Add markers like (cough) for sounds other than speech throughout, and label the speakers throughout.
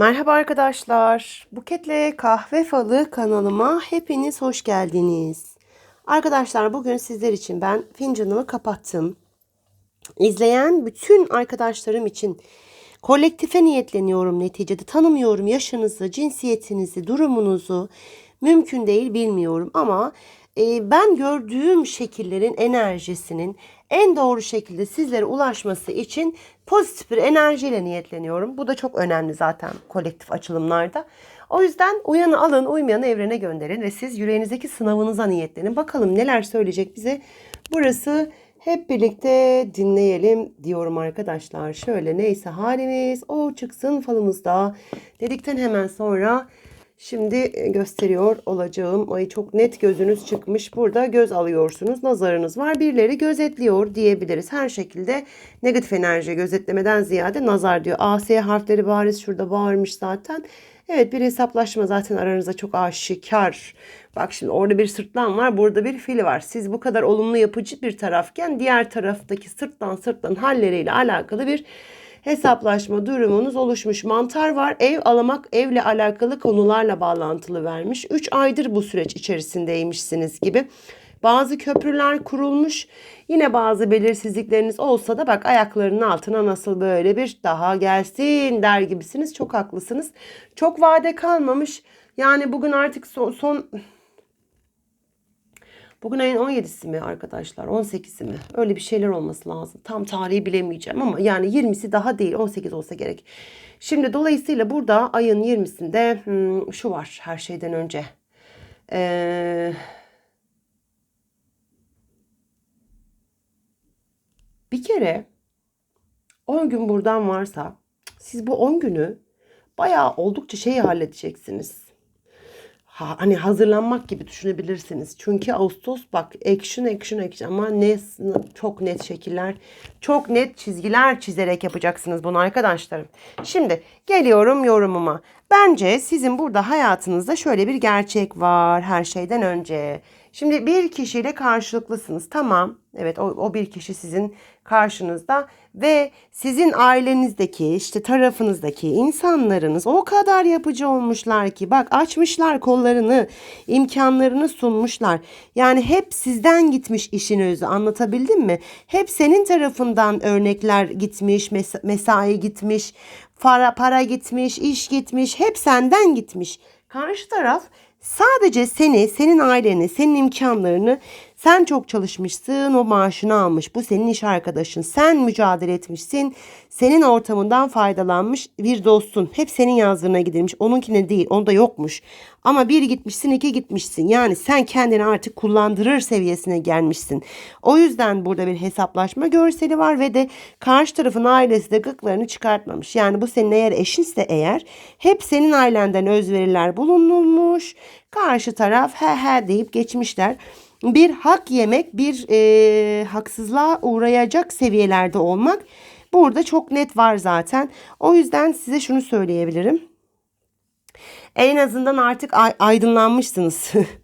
Speaker 1: Merhaba arkadaşlar. Buketle Kahve Falı kanalıma hepiniz hoş geldiniz. Arkadaşlar bugün sizler için ben fincanımı kapattım. İzleyen bütün arkadaşlarım için kolektife niyetleniyorum neticede. Tanımıyorum yaşınızı, cinsiyetinizi, durumunuzu. Mümkün değil bilmiyorum ama e, ben gördüğüm şekillerin enerjisinin en doğru şekilde sizlere ulaşması için pozitif bir enerjiyle niyetleniyorum. Bu da çok önemli zaten kolektif açılımlarda. O yüzden uyanı alın, uymayanı evrene gönderin ve siz yüreğinizdeki sınavınıza niyetlenin. Bakalım neler söyleyecek bize. Burası hep birlikte dinleyelim diyorum arkadaşlar. Şöyle neyse halimiz o çıksın falımızda dedikten hemen sonra Şimdi e, gösteriyor olacağım. Ay çok net gözünüz çıkmış. Burada göz alıyorsunuz. Nazarınız var. Birileri gözetliyor diyebiliriz. Her şekilde negatif enerji gözetlemeden ziyade nazar diyor. A, S harfleri bariz şurada bağırmış zaten. Evet bir hesaplaşma zaten aranızda çok aşikar. Bak şimdi orada bir sırtlan var, burada bir fil var. Siz bu kadar olumlu yapıcı bir tarafken diğer taraftaki sırtlan sırtlan halleriyle alakalı bir hesaplaşma durumunuz oluşmuş. Mantar var. Ev alamak evle alakalı konularla bağlantılı vermiş. 3 aydır bu süreç içerisindeymişsiniz gibi. Bazı köprüler kurulmuş. Yine bazı belirsizlikleriniz olsa da bak ayaklarının altına nasıl böyle bir daha gelsin der gibisiniz. Çok haklısınız. Çok vade kalmamış. Yani bugün artık son, son Bugün ayın 17'si mi arkadaşlar? 18'i mi? Öyle bir şeyler olması lazım. Tam tarihi bilemeyeceğim ama yani 20'si daha değil. 18 olsa gerek. Şimdi dolayısıyla burada ayın 20'sinde hmm, şu var her şeyden önce. Ee, bir kere 10 gün buradan varsa siz bu 10 günü bayağı oldukça şeyi halledeceksiniz ha, hani hazırlanmak gibi düşünebilirsiniz. Çünkü Ağustos bak action action action ama ne çok net şekiller, çok net çizgiler çizerek yapacaksınız bunu arkadaşlarım. Şimdi geliyorum yorumuma. Bence sizin burada hayatınızda şöyle bir gerçek var her şeyden önce. Şimdi bir kişiyle karşılıklısınız. Tamam. Evet o, o bir kişi sizin karşınızda ve sizin ailenizdeki işte tarafınızdaki insanlarınız o kadar yapıcı olmuşlar ki bak açmışlar kollarını, imkanlarını sunmuşlar. Yani hep sizden gitmiş işin özü anlatabildim mi? Hep senin tarafından örnekler gitmiş, mes- mesai gitmiş, para, para gitmiş, iş gitmiş, hep senden gitmiş. Karşı taraf Sadece seni, senin aileni, senin imkanlarını sen çok çalışmışsın, o maaşını almış. Bu senin iş arkadaşın. Sen mücadele etmişsin. Senin ortamından faydalanmış bir dostun. Hep senin yazdığına gidilmiş. Onunkine değil. Onda yokmuş. Ama bir gitmişsin, iki gitmişsin. Yani sen kendini artık kullandırır seviyesine gelmişsin. O yüzden burada bir hesaplaşma görseli var ve de karşı tarafın ailesi de gıklarını çıkartmamış. Yani bu senin eğer eşinse eğer hep senin ailenden özveriler bulunulmuş. Karşı taraf he he deyip geçmişler bir hak yemek, bir e, haksızlığa uğrayacak seviyelerde olmak burada çok net var zaten. O yüzden size şunu söyleyebilirim. En azından artık aydınlanmışsınız. (laughs)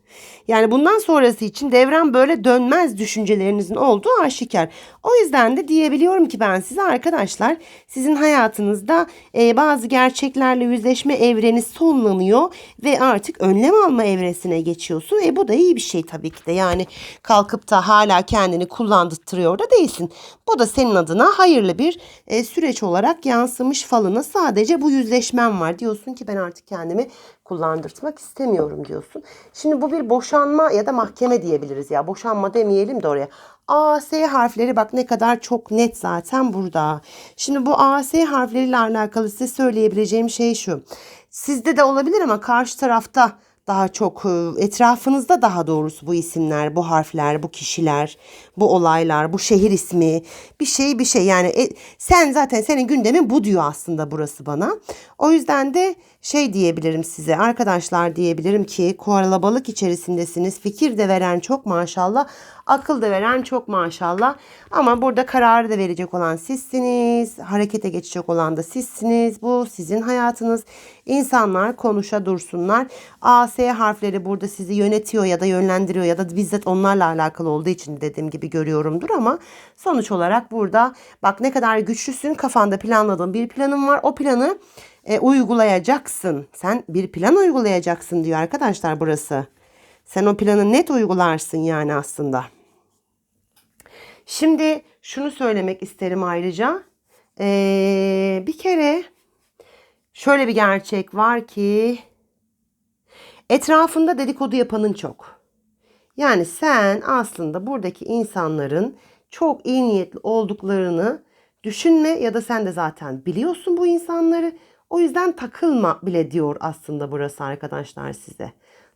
Speaker 1: Yani bundan sonrası için devran böyle dönmez düşüncelerinizin olduğu aşikar. O yüzden de diyebiliyorum ki ben size arkadaşlar sizin hayatınızda e, bazı gerçeklerle yüzleşme evreni sonlanıyor ve artık önlem alma evresine geçiyorsun. E bu da iyi bir şey tabii ki de yani kalkıp da hala kendini kullandırtıyor da değilsin. Bu da senin adına hayırlı bir e, süreç olarak yansımış falına sadece bu yüzleşmem var. Diyorsun ki ben artık kendimi kullandırtmak istemiyorum diyorsun. Şimdi bu bir boşanma ya da mahkeme diyebiliriz ya. Boşanma demeyelim de oraya. A, S harfleri bak ne kadar çok net zaten burada. Şimdi bu A, S harfleriyle alakalı size söyleyebileceğim şey şu. Sizde de olabilir ama karşı tarafta daha çok e, etrafınızda daha doğrusu bu isimler, bu harfler, bu kişiler, bu olaylar, bu şehir ismi, bir şey bir şey yani e, sen zaten senin gündemin bu diyor aslında burası bana. O yüzden de şey diyebilirim size arkadaşlar diyebilirim ki koalabalık içerisindesiniz. Fikir de veren çok maşallah. Akıl da veren çok maşallah. Ama burada kararı da verecek olan sizsiniz. Harekete geçecek olan da sizsiniz. Bu sizin hayatınız. İnsanlar konuşa dursunlar. A, S harfleri burada sizi yönetiyor ya da yönlendiriyor ya da bizzat onlarla alakalı olduğu için dediğim gibi görüyorumdur ama sonuç olarak burada bak ne kadar güçlüsün kafanda planladığın bir planın var. O planı e, uygulayacaksın. Sen bir plan uygulayacaksın diyor arkadaşlar burası. Sen o planı net uygularsın yani aslında. Şimdi şunu söylemek isterim ayrıca. Ee, bir kere şöyle bir gerçek var ki etrafında dedikodu yapanın çok. Yani sen aslında buradaki insanların çok iyi niyetli olduklarını düşünme ya da sen de zaten biliyorsun bu insanları. O yüzden takılma bile diyor aslında burası arkadaşlar size.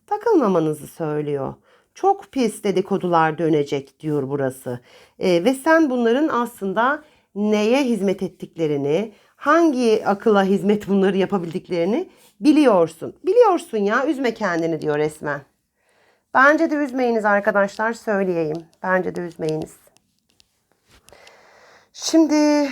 Speaker 1: Takılmamanızı söylüyor. Çok pis dedikodular dönecek diyor burası. Ee, ve sen bunların aslında neye hizmet ettiklerini, hangi akıla hizmet bunları yapabildiklerini biliyorsun. Biliyorsun ya üzme kendini diyor resmen. Bence de üzmeyiniz arkadaşlar söyleyeyim. Bence de üzmeyiniz. Şimdi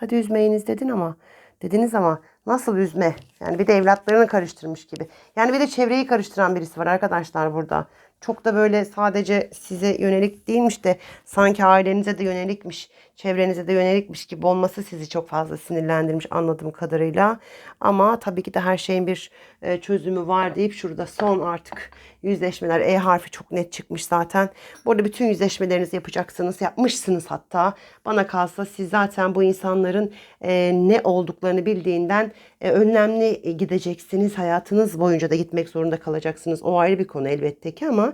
Speaker 1: hadi üzmeyiniz dedin ama dediniz ama nasıl üzme? Yani bir de evlatlarını karıştırmış gibi. Yani bir de çevreyi karıştıran birisi var arkadaşlar burada. Çok da böyle sadece size yönelik değilmiş de sanki ailenize de yönelikmiş, çevrenize de yönelikmiş gibi olması sizi çok fazla sinirlendirmiş anladığım kadarıyla. Ama tabii ki de her şeyin bir e, çözümü var deyip şurada son artık yüzleşmeler E harfi çok net çıkmış zaten. Burada bütün yüzleşmelerinizi yapacaksınız, yapmışsınız hatta. Bana kalsa siz zaten bu insanların e, ne olduklarını bildiğinden önlemli gideceksiniz. Hayatınız boyunca da gitmek zorunda kalacaksınız. O ayrı bir konu elbette ki ama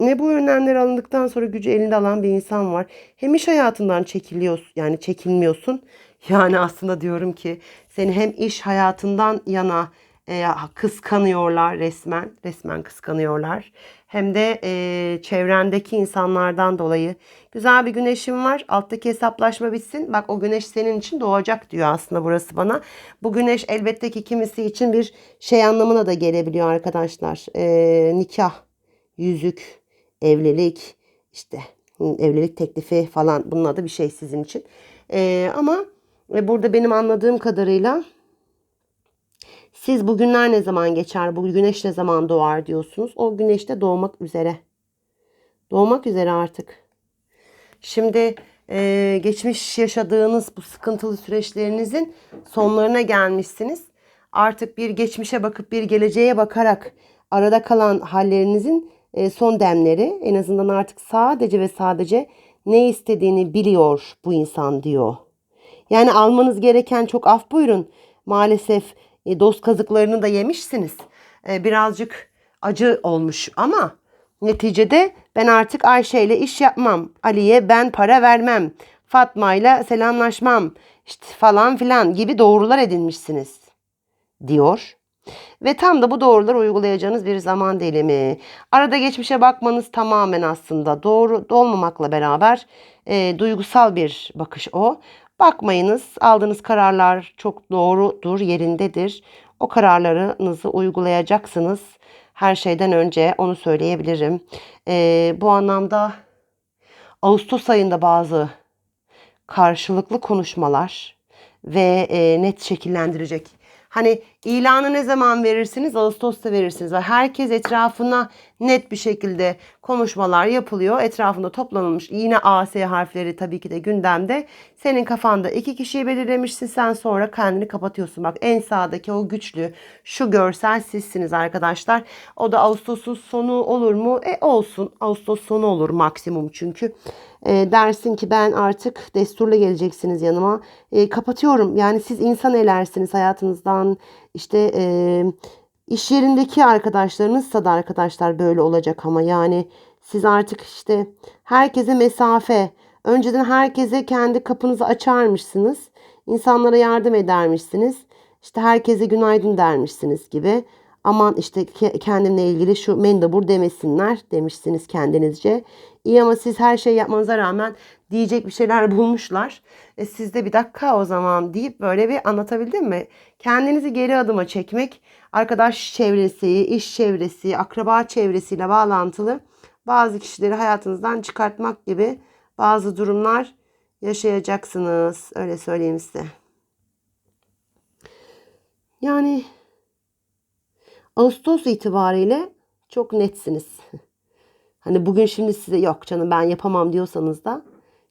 Speaker 1: ne bu önlemler alındıktan sonra gücü elinde alan bir insan var. Hem iş hayatından çekiliyorsun yani çekilmiyorsun. (laughs) Yani aslında diyorum ki seni hem iş hayatından yana e, kıskanıyorlar resmen. Resmen kıskanıyorlar. Hem de e, çevrendeki insanlardan dolayı güzel bir güneşim var. Alttaki hesaplaşma bitsin. Bak o güneş senin için doğacak diyor aslında burası bana. Bu güneş elbette ki kimisi için bir şey anlamına da gelebiliyor arkadaşlar. E, nikah, yüzük, evlilik, işte evlilik teklifi falan bunun adı bir şey sizin için. E, ama e, burada benim anladığım kadarıyla siz bugünler ne zaman geçer, bu güneş ne zaman doğar diyorsunuz. O güneş de doğmak üzere. Doğmak üzere artık. Şimdi e, geçmiş yaşadığınız bu sıkıntılı süreçlerinizin sonlarına gelmişsiniz. Artık bir geçmişe bakıp bir geleceğe bakarak arada kalan hallerinizin e, son demleri en azından artık sadece ve sadece ne istediğini biliyor bu insan diyor. Yani almanız gereken çok af buyurun. Maalesef e, kazıklarını da yemişsiniz. E, birazcık acı olmuş ama neticede ben artık Ayşe ile iş yapmam. Ali'ye ben para vermem. Fatma ile selamlaşmam. İşte falan filan gibi doğrular edinmişsiniz diyor. Ve tam da bu doğruları uygulayacağınız bir zaman dilimi. Arada geçmişe bakmanız tamamen aslında doğru olmamakla beraber e, duygusal bir bakış o. Bakmayınız aldığınız kararlar çok doğrudur, yerindedir. O kararlarınızı uygulayacaksınız. Her şeyden önce onu söyleyebilirim. E, bu anlamda Ağustos ayında bazı karşılıklı konuşmalar ve e, net şekillendirecek Hani ilanı ne zaman verirsiniz? Ağustos'ta verirsiniz. Herkes etrafına net bir şekilde konuşmalar yapılıyor. Etrafında toplanılmış yine AS harfleri tabii ki de gündemde. Senin kafanda iki kişiyi belirlemişsin. Sen sonra kendini kapatıyorsun. Bak en sağdaki o güçlü şu görsel sizsiniz arkadaşlar. O da Ağustos'un sonu olur mu? E olsun. Ağustos sonu olur maksimum çünkü. E, dersin ki ben artık desturla geleceksiniz yanıma. E, kapatıyorum. Yani siz insan elersiniz hayatınızdan. İşte e, iş yerindeki arkadaşlarınızsa da arkadaşlar böyle olacak ama yani siz artık işte herkese mesafe. Önceden herkese kendi kapınızı açarmışsınız. İnsanlara yardım edermişsiniz. İşte herkese günaydın dermişsiniz gibi. Aman işte kendimle ilgili şu mendebur demesinler demişsiniz kendinizce. İyi ama siz her şey yapmanıza rağmen diyecek bir şeyler (laughs) bulmuşlar. E siz de bir dakika o zaman deyip böyle bir anlatabildim mi? Kendinizi geri adıma çekmek, arkadaş çevresi, iş çevresi, akraba çevresiyle bağlantılı bazı kişileri hayatınızdan çıkartmak gibi bazı durumlar yaşayacaksınız. Öyle söyleyeyim size. Yani Ağustos itibariyle çok netsiniz. (laughs) Hani bugün şimdi size yok canım ben yapamam diyorsanız da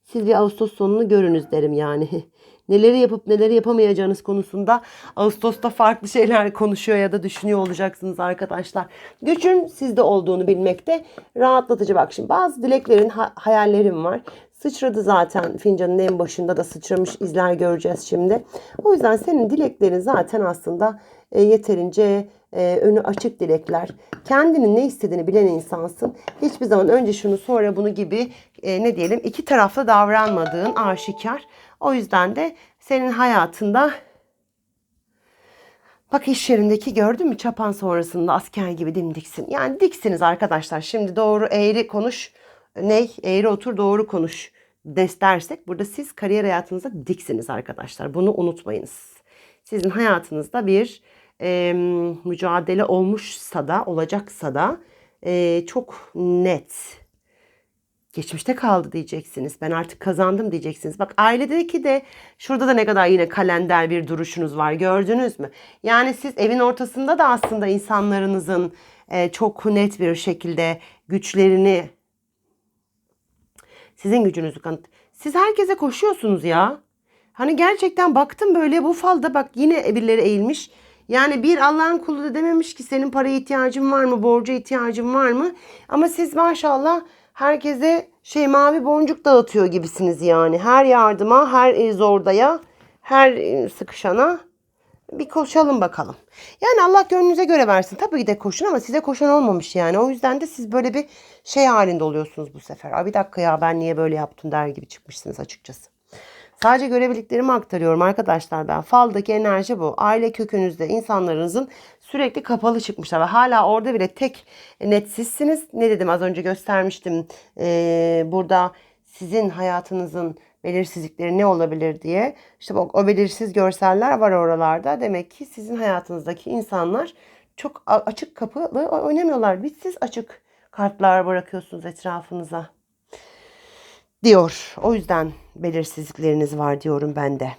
Speaker 1: siz bir Ağustos sonunu görünüz derim yani. (laughs) neleri yapıp neleri yapamayacağınız konusunda Ağustos'ta farklı şeyler konuşuyor ya da düşünüyor olacaksınız arkadaşlar. Gücün sizde olduğunu bilmekte rahatlatıcı. Bak şimdi bazı dileklerin, ha- hayallerim var. Sıçradı zaten fincanın en başında da sıçramış izler göreceğiz şimdi. O yüzden senin dileklerin zaten aslında e, yeterince e, önü açık dilekler. Kendinin ne istediğini bilen insansın. Hiçbir zaman önce şunu sonra bunu gibi e, ne diyelim iki taraflı davranmadığın aşikar. O yüzden de senin hayatında Bak iş yerindeki gördün mü çapan sonrasında asker gibi dimdiksin. Yani diksiniz arkadaşlar. Şimdi doğru eğri konuş. Ne? Eğri otur doğru konuş dersek burada siz kariyer hayatınızda diksiniz arkadaşlar. Bunu unutmayınız. Sizin hayatınızda bir e, mücadele olmuşsa da olacaksa da e, çok net geçmişte kaldı diyeceksiniz. Ben artık kazandım diyeceksiniz. Bak ailedeki de şurada da ne kadar yine kalender bir duruşunuz var gördünüz mü? Yani siz evin ortasında da aslında insanlarınızın e, çok net bir şekilde güçlerini sizin gücünüzü kanıt. Siz herkese koşuyorsunuz ya. Hani gerçekten baktım böyle bu falda bak yine birileri eğilmiş. Yani bir Allah'ın kulu da dememiş ki senin paraya ihtiyacın var mı, borca ihtiyacın var mı? Ama siz maşallah herkese şey mavi boncuk dağıtıyor gibisiniz yani. Her yardıma, her e, zordaya, her e, sıkışana bir koşalım bakalım. Yani Allah gönlünüze göre versin. Tabii ki de koşun ama size koşan olmamış yani. O yüzden de siz böyle bir şey halinde oluyorsunuz bu sefer. Abi bir dakika ya ben niye böyle yaptım der gibi çıkmışsınız açıkçası. Sadece görebildiklerimi aktarıyorum arkadaşlar ben. Faldaki enerji bu. Aile kökünüzde insanlarınızın sürekli kapalı çıkmışlar ve hala orada bile tek net sizsiniz. Ne dedim az önce göstermiştim. Ee, burada sizin hayatınızın belirsizlikleri ne olabilir diye. İşte bak o belirsiz görseller var oralarda. Demek ki sizin hayatınızdaki insanlar çok açık kapılı oynamıyorlar. Biz siz açık kartlar bırakıyorsunuz etrafınıza diyor. O yüzden belirsizlikleriniz var diyorum ben de.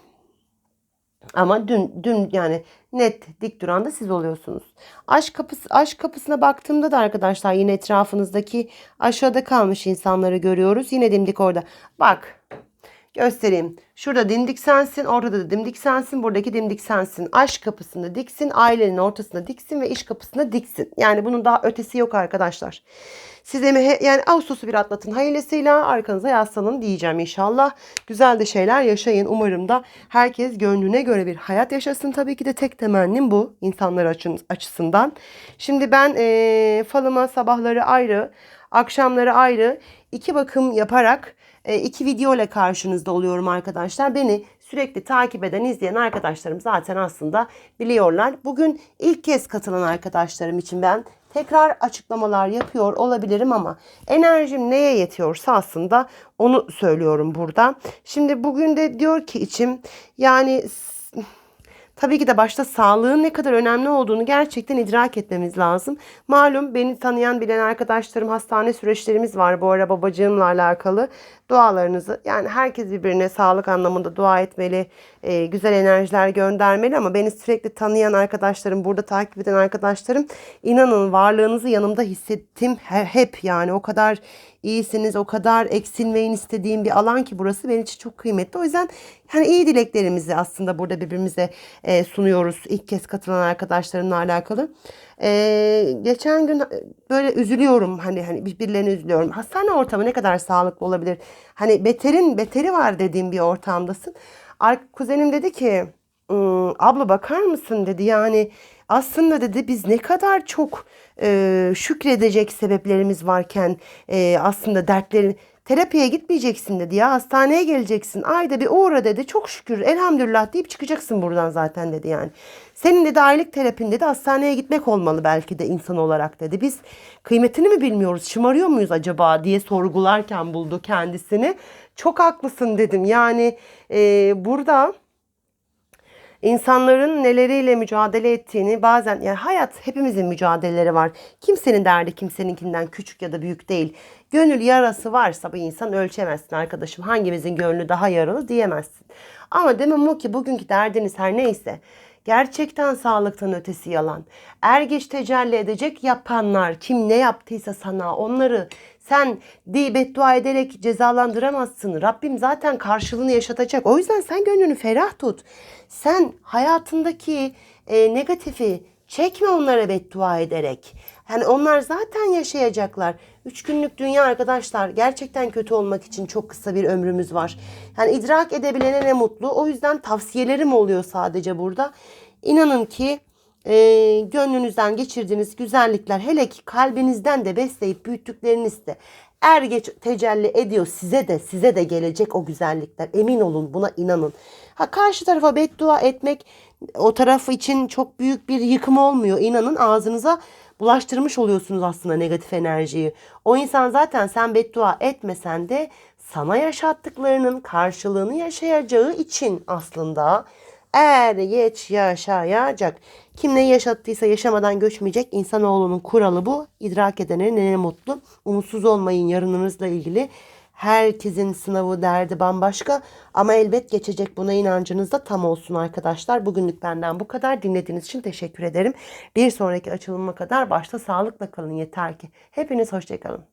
Speaker 1: Ama dün dün yani net dik duran da siz oluyorsunuz. Aşk kapısı aşk kapısına baktığımda da arkadaşlar yine etrafınızdaki aşağıda kalmış insanları görüyoruz. Yine dimdik orada. Bak göstereyim. Şurada dimdik sensin, orada da dimdik sensin, buradaki dimdik sensin. Aşk kapısında diksin, ailenin ortasında diksin ve iş kapısında diksin. Yani bunun daha ötesi yok arkadaşlar. Size yani Ağustos'u bir atlatın hayırlısıyla arkanıza yaslanın diyeceğim inşallah. Güzel de şeyler yaşayın. Umarım da herkes gönlüne göre bir hayat yaşasın. Tabii ki de tek temennim bu insanlar açısından. Şimdi ben e, falıma sabahları ayrı, akşamları ayrı iki bakım yaparak iki video ile karşınızda oluyorum arkadaşlar. Beni sürekli takip eden, izleyen arkadaşlarım zaten aslında biliyorlar. Bugün ilk kez katılan arkadaşlarım için ben tekrar açıklamalar yapıyor olabilirim ama enerjim neye yetiyorsa aslında onu söylüyorum burada. Şimdi bugün de diyor ki içim yani Tabii ki de başta sağlığın ne kadar önemli olduğunu gerçekten idrak etmemiz lazım. Malum beni tanıyan bilen arkadaşlarım hastane süreçlerimiz var bu ara babacığımla alakalı. Dualarınızı yani herkes birbirine sağlık anlamında dua etmeli, e, güzel enerjiler göndermeli ama beni sürekli tanıyan arkadaşlarım, burada takip eden arkadaşlarım inanın varlığınızı yanımda hissettim he- hep yani o kadar iyisiniz, o kadar eksilmeyin istediğim bir alan ki burası benim için çok kıymetli. O yüzden yani iyi dileklerimizi aslında burada birbirimize e, sunuyoruz ilk kez katılan arkadaşlarımla alakalı. E, geçen gün böyle üzülüyorum hani hani birbirlerine üzülüyorum. Hastane ortamı ne kadar sağlıklı olabilir? Hani beterin beteri var dediğim bir ortamdasın. Kuzenim dedi ki "Iı, abla bakar mısın dedi yani aslında dedi biz ne kadar çok e, şükredecek sebeplerimiz varken e, aslında dertlerin terapiye gitmeyeceksin dedi ya hastaneye geleceksin ayda bir uğra dedi çok şükür elhamdülillah deyip çıkacaksın buradan zaten dedi yani. Senin dedi aylık terapin dedi hastaneye gitmek olmalı belki de insan olarak dedi. Biz kıymetini mi bilmiyoruz şımarıyor muyuz acaba diye sorgularken buldu kendisini. Çok haklısın dedim yani e, burada insanların neleriyle mücadele ettiğini bazen yani hayat hepimizin mücadeleleri var. Kimsenin derdi kimseninkinden küçük ya da büyük değil. Gönül yarası varsa bu insan ölçemezsin arkadaşım. Hangimizin gönlü daha yaralı diyemezsin. Ama demem o ki bugünkü derdiniz her neyse gerçekten sağlıktan ötesi yalan. Er geç tecelli edecek yapanlar kim ne yaptıysa sana onları Sen de beddua ederek cezalandıramazsın. Rabbim zaten karşılığını yaşatacak. O yüzden sen gönlünü ferah tut. Sen hayatındaki e, negatifi çekme onlara beddua ederek. Yani onlar zaten yaşayacaklar. Üç günlük dünya arkadaşlar gerçekten kötü olmak için çok kısa bir ömrümüz var. Yani idrak edebilene ne mutlu. O yüzden tavsiyelerim oluyor sadece burada. İnanın ki e, gönlünüzden geçirdiğiniz güzellikler hele ki kalbinizden de besleyip büyüttükleriniz de er geç tecelli ediyor size de size de gelecek o güzellikler emin olun buna inanın. Ha karşı tarafa beddua etmek o tarafı için çok büyük bir yıkım olmuyor inanın ağzınıza bulaştırmış oluyorsunuz aslında negatif enerjiyi. O insan zaten sen beddua etmesen de sana yaşattıklarının karşılığını yaşayacağı için aslında er geç yaşayacak. Kim neyi yaşattıysa yaşamadan göçmeyecek. İnsanoğlunun kuralı bu. İdrak edene ne mutlu. Umutsuz olmayın yarınınızla ilgili. Herkesin sınavı derdi bambaşka ama elbet geçecek buna inancınız da tam olsun arkadaşlar. Bugünlük benden bu kadar. Dinlediğiniz için teşekkür ederim. Bir sonraki açılıma kadar başta sağlıkla kalın yeter ki. Hepiniz hoşçakalın.